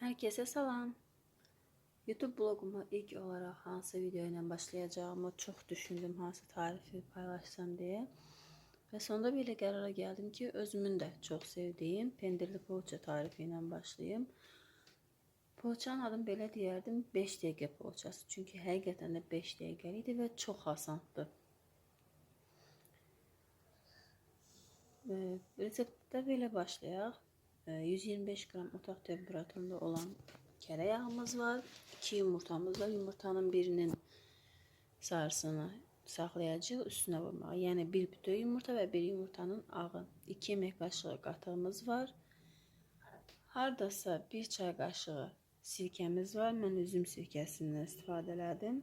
Herkese salam. YouTube blogumu ilk olarak hansı video ile başlayacağımı çok düşündüm hansı tarifi paylaşsam diye. Ve sonunda belə qərara gəldim ki, özümün də çox sevdiyim pendirli poğaça tarifi ilə başlayayım. Poğaçanın adını belə deyərdim 5 dəqiqə poğaçası. Çünki həqiqətən də 5 dəqiqəli idi və çox asandır. Ee, Reseptdə belə. Ee, 125 qram otaq temperaturunda olan kərə yağımız var. 2 yumurtamız var. Yumurtanın birinin sarısını saxlayacağıq üstünə vurmağa. Yəni bir bütöv yumurta və bir yumurtanın ağı. 2 yemək qaşığı qatığımız var. Hardasa 1 çay qaşığı sirkəmiz var. Mən üzüm sirkəsindən istifadə elədim.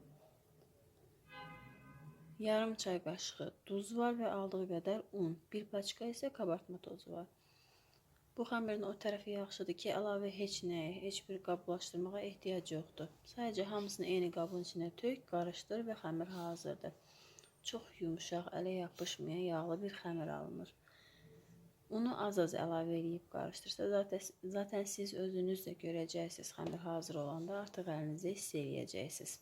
Yarım çay qaşığı duz var və aldığı qədər un. Bir paçka isə kabartma tozu var. Bu xəmirin o tərəfi yaxşıdır ki, əlavə heç nəyə, heç bir qablaşdırmağa ehtiyac yoxdur. Sadəcə hamısını eyni qabın içinə tök, qarışdır və xəmir hazırdır. Çox yumuşaq, ələ yapışmayan yağlı bir xəmir alınır. Unu az-az əlavə edib qarışdırsa, zaten, zaten siz özünüz də görəcəksiniz xəmir hazır olanda artıq əlinizdə hiss eləyəcəksiniz.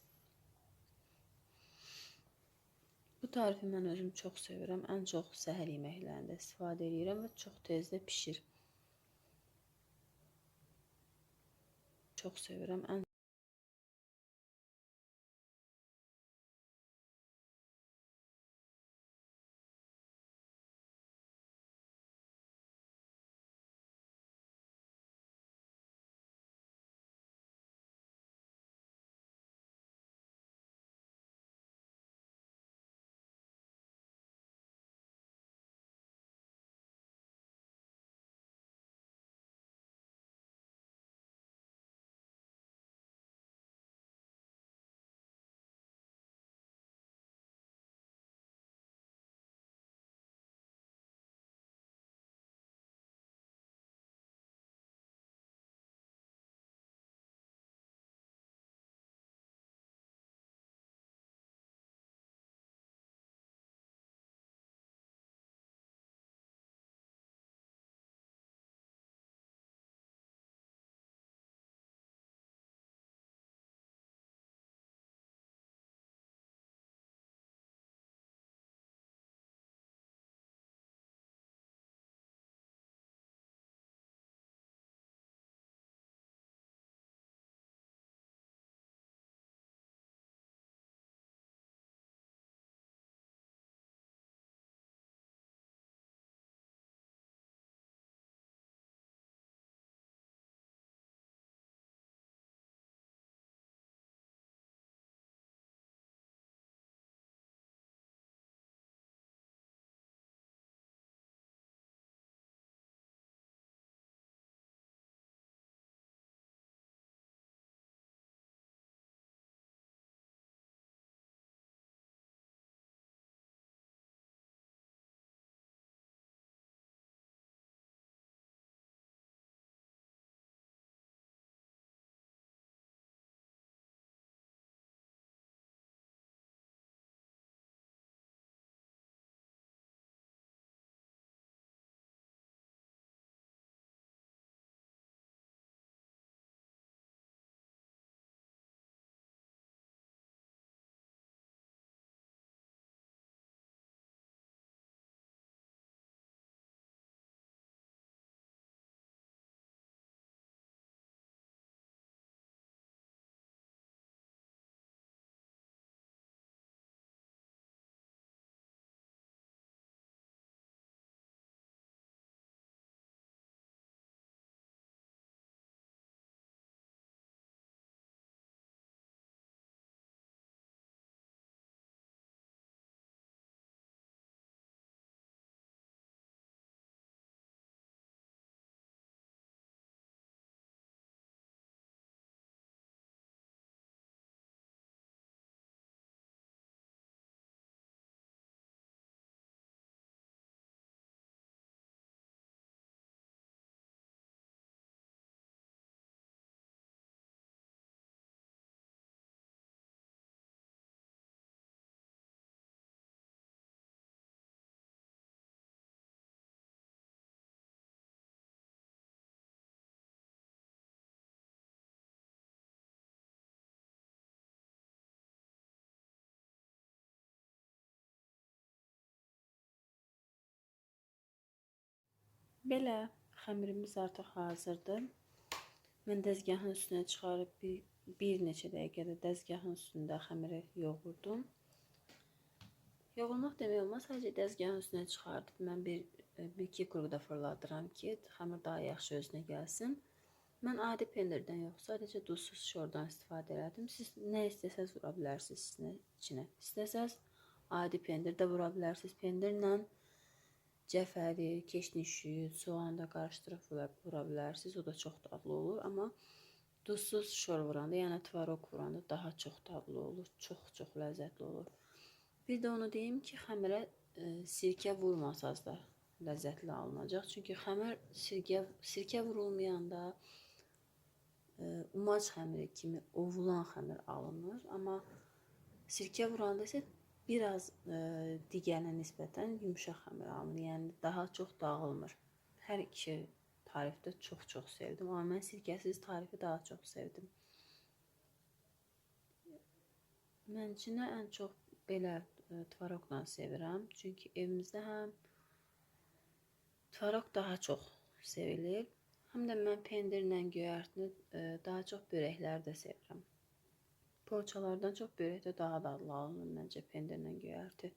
Bu tarifi mən özüm çox sevirəm. Ən çox səhər yeməklərində istifadə edirəm və çox tez də pişir. Çox sevirəm. Ən Belə xəmirimiz artıq hazırdır. Mən dəzgahın üstünə çıxarıb bir, bir neçə dəqiqədə dəzgahın üstündə xəmiri yoğurdum. Yoğurmaq demək olmaz, sadəcə dəzgahın üstünə çıxardıb mən bir, bir iki quruda fırladıram ki, xəmir daha yaxşı özünə gəlsin. Mən adi pendirdən yox, sadəcə duzsuz şordan istifadə elədim. Siz nə istəsəz vura bilərsiniz içinə. İstəsəz adi pendir də vura bilərsiniz. Pendirlə cəfəri, keşnişi, soğan da qarışdırıb vura, bilərsiniz. O da çox dadlı olur, amma duzsuz şor vuranda, yəni tvarok vuranda daha çox dadlı olur. Çox-çox ləzzətli olur. Bir də onu deyim ki, xəmirə e, sirkə vurmasaz da ləzzətli alınacaq. Çünki xəmir sirkə, sirkə vurulmayanda umac xəmiri kimi ovulan xəmir alınır, amma sirkə vuranda isə biraz e, digərinə nisbətən yumşaq xəmir alınır. Yəni daha çox dağılmır. Hər iki tarifdə çox-çox sevdim, amma mən sirkəsiz tarifi daha çox sevdim. Mən içinə ən çox belə e, tvarokla sevirəm. Çünki evimizdə həm tvarok daha çox sevilir. Həm də mən pendirlə göyərtini e, daha çox börəklərdə sevirəm. Poğaçalardan çox börəkdə daha dadlı alınır məncə pendirlə göyərti.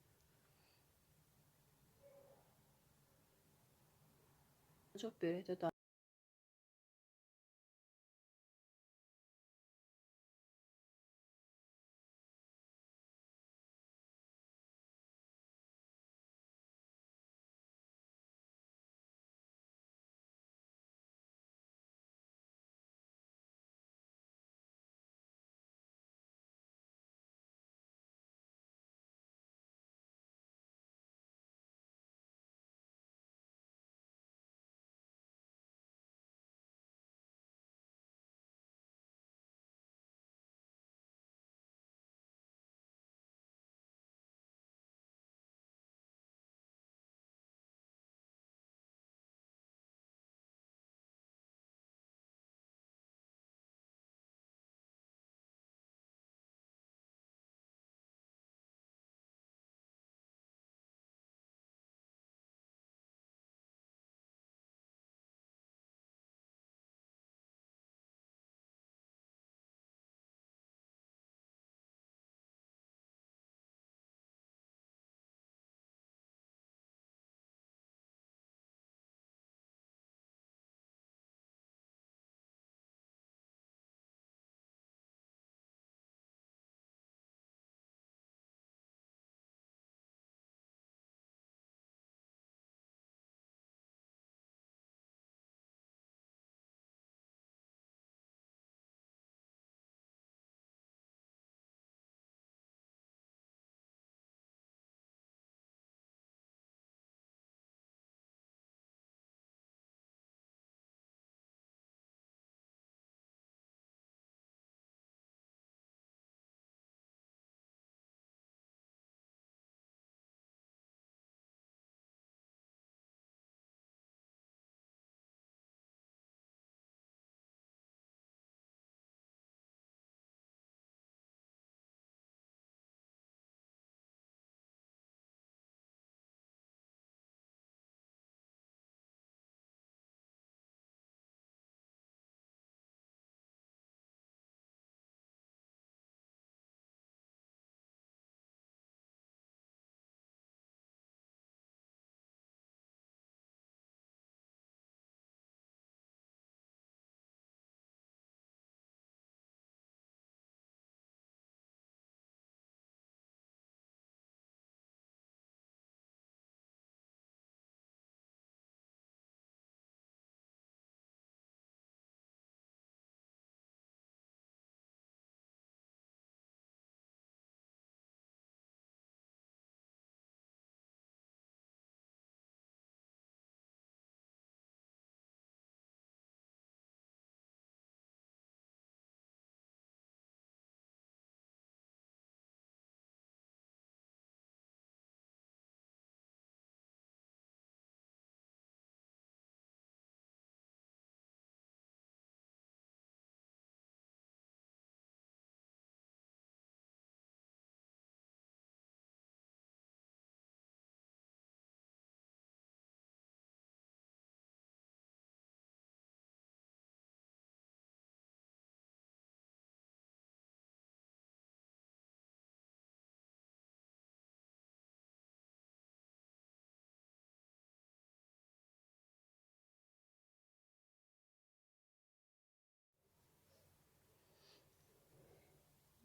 Çox börəkdə daha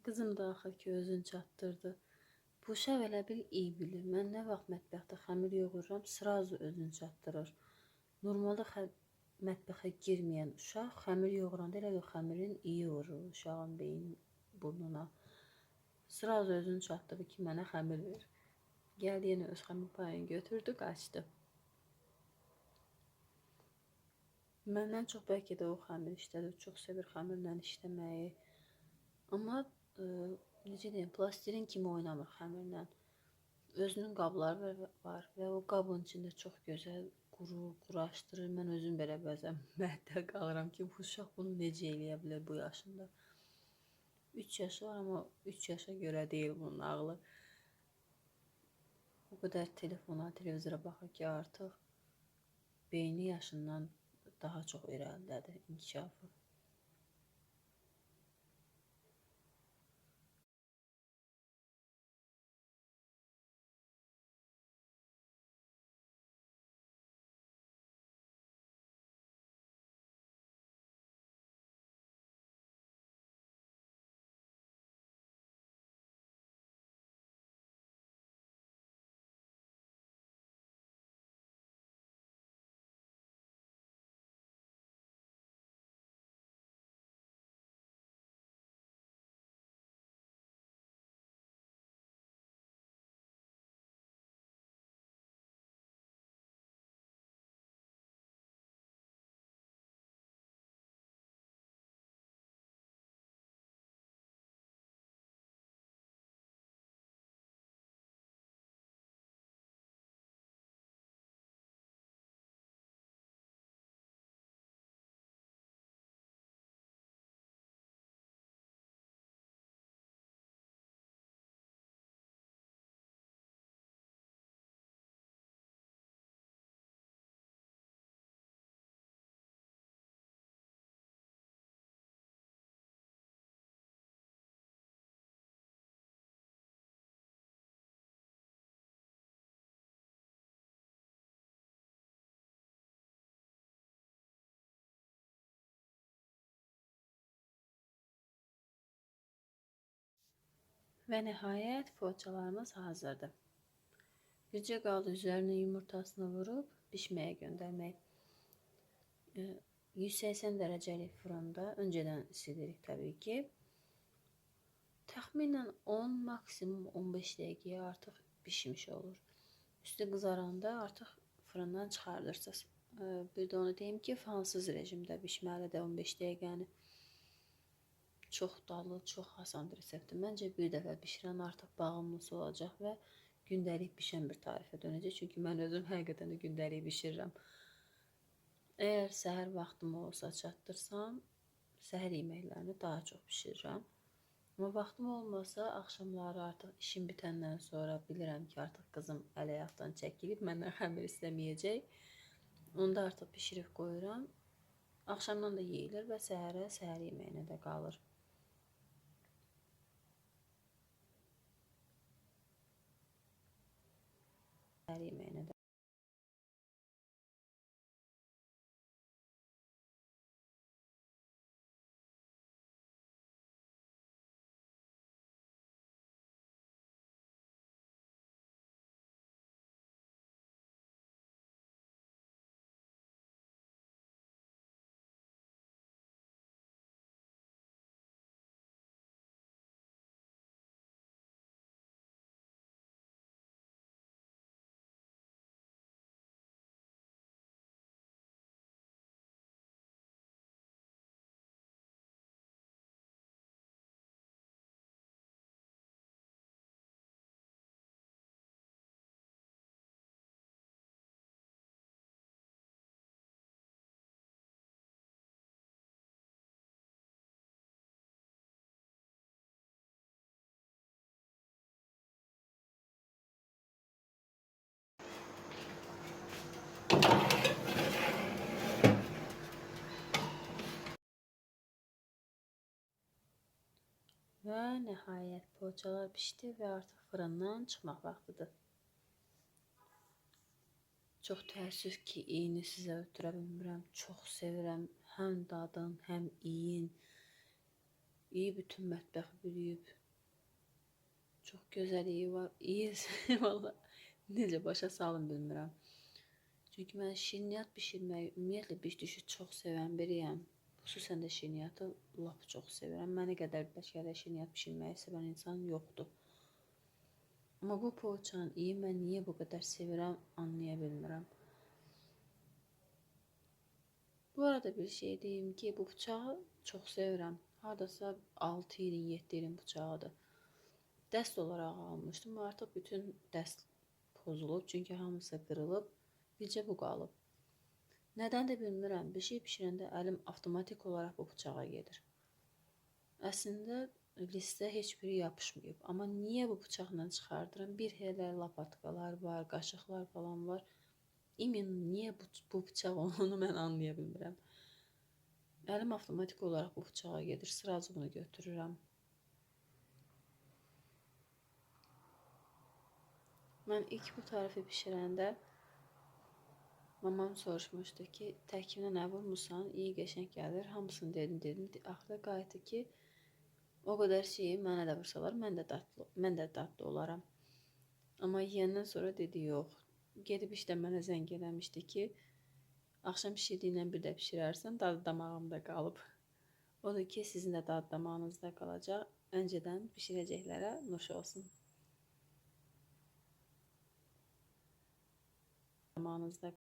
Qızım da axır ki özün çatdırdı. Bu uşaq elə bil iyi bilir. Mən nə vaxt mətbəxdə xəmir yoğururam, sırazu özünü çatdırır. Normalda xə mətbəxə girməyən uşaq xəmir yoğuranda elə bil xəmirin iyi vurur uşağın beyin burnuna. Sırazu özünü çatdırdı ki, mənə xəmir ver. Gəldi yenə öz xəmir payını götürdü, qaçdı. Məndən çox bəlkə də o xəmir işlədir. Çox sevir xəmirlə işləməyi. Amma e, necə deyim, plastilin kimi oynamır xəmirlə. Özünün qabları var və o qabın içində çox gözəl quru, quraşdırır. Mən özüm belə bəzən məhtəl qalıram ki, bu uşaq bunu necə eləyə bilər bu yaşında. 3 yaşı var amma 3 yaşa görə deyil bunun ağlı. O qədər telefona, televizora baxır ki, artıq beyni yaşından daha çox irəlidədir inkişafı. Və nəhayət poğaçalarımız hazırdır. Bircə qaldı üzərinə yumurtasını vurub bişməyə göndərmək. E, 180 dərəcəlik fırında öncədən isidirik təbii ki. Təxminən 10, maksimum 15 dəqiqəyə artıq bişmiş olur. Üstü qızaranda artıq fırından çıxardırsınız. Bir də onu deyim ki, fansız rejimdə bişməlidir 15 dəqiqəni. Çox dadlı, çox asan reseptdir. Məncə bir dəfə bişirən artıq bağımlısı olacaq və gündəlik bişən bir tarifə dönəcək. Çünki mən özüm həqiqətən də gündəlik bişirirəm. Əgər səhər vaxtım olsa çatdırsam, səhər yeməklərini daha çox bişirirəm. Amma vaxtım olmasa, axşamları artıq işim bitəndən sonra bilirəm ki, artıq qızım əl ayaqdan çəkilib, məndən xəmir istəməyəcək. Onda artıq bişirib qoyuram. Axşamdan da yeyilir və səhərə səhər yeməyinə də qalır. Səhər yeməyinə də. Və nəhayət poğaçalar bişdi və artıq fırından çıxmaq vaxtıdır. Çox təəssüf ki, iyini sizə ötürə bilmirəm. Çox sevirəm həm dadın, həm iyin. İyi bütün mətbəxi bürüyüb. Çox gözəl iyi var. İyi valla necə başa salım bilmirəm. Çünki mən şirniyyat bişirməyi ümumiyyətlə bişdişi çox sevən biriyəm. Xüsusən də şirniyyatı lap çox sevirəm. Mənə qədər bəlkə də şirniyyat bişirməyi sevən insan yoxdur. Amma bu poğaçanın iyi mən niyə bu qədər sevirəm anlaya bilmirəm. Bu arada bir şey diyeyim ki bu bıçağı çok sevirəm. Hardasa 6 ilin 7 ilin bıçağıdır. Dəst olaraq almışdım. Artıq bütün dəst pozulub. Çünki hamısı qırılıb. Bircə bu qalıb. Nədən də bilmirəm. Bir şey bişirəndə əlim avtomatik olaraq bu bıçağa gedir. Əslində listə heç biri yapışmayıb. Amma niyə bu bıçaqla çıxardıram? Bir elə lapatkalar var, qaşıqlar falan var. İmin niyə bu, bu bıçaq olduğunu mən anlaya bilmirəm. Əlim avtomatik olaraq bu bıçağa gedir. Sırazu bunu götürürəm. Mən ilk bu tarifi bişirəndə mamam soruşmuşdu ki, tərkibinə nə vurmusan, iyi qəşəng gəlir. Hamısını dedim, dedim. Axırda qayıtdı ki, o qədər şeyi mənə də vursalar, mən də dadlı, mən də dadlı olaram. Amma yeyəndən sonra dedi, yox. Gedib işdə mənə zəng eləmişdi ki, axşam bişirdiyindən bir də bişirərsən, dadı damağımda qalıb. O da ki, sizin də dadı damağınızda qalacaq. Öncədən bişirəcəklərə nuş olsun. Damağınızda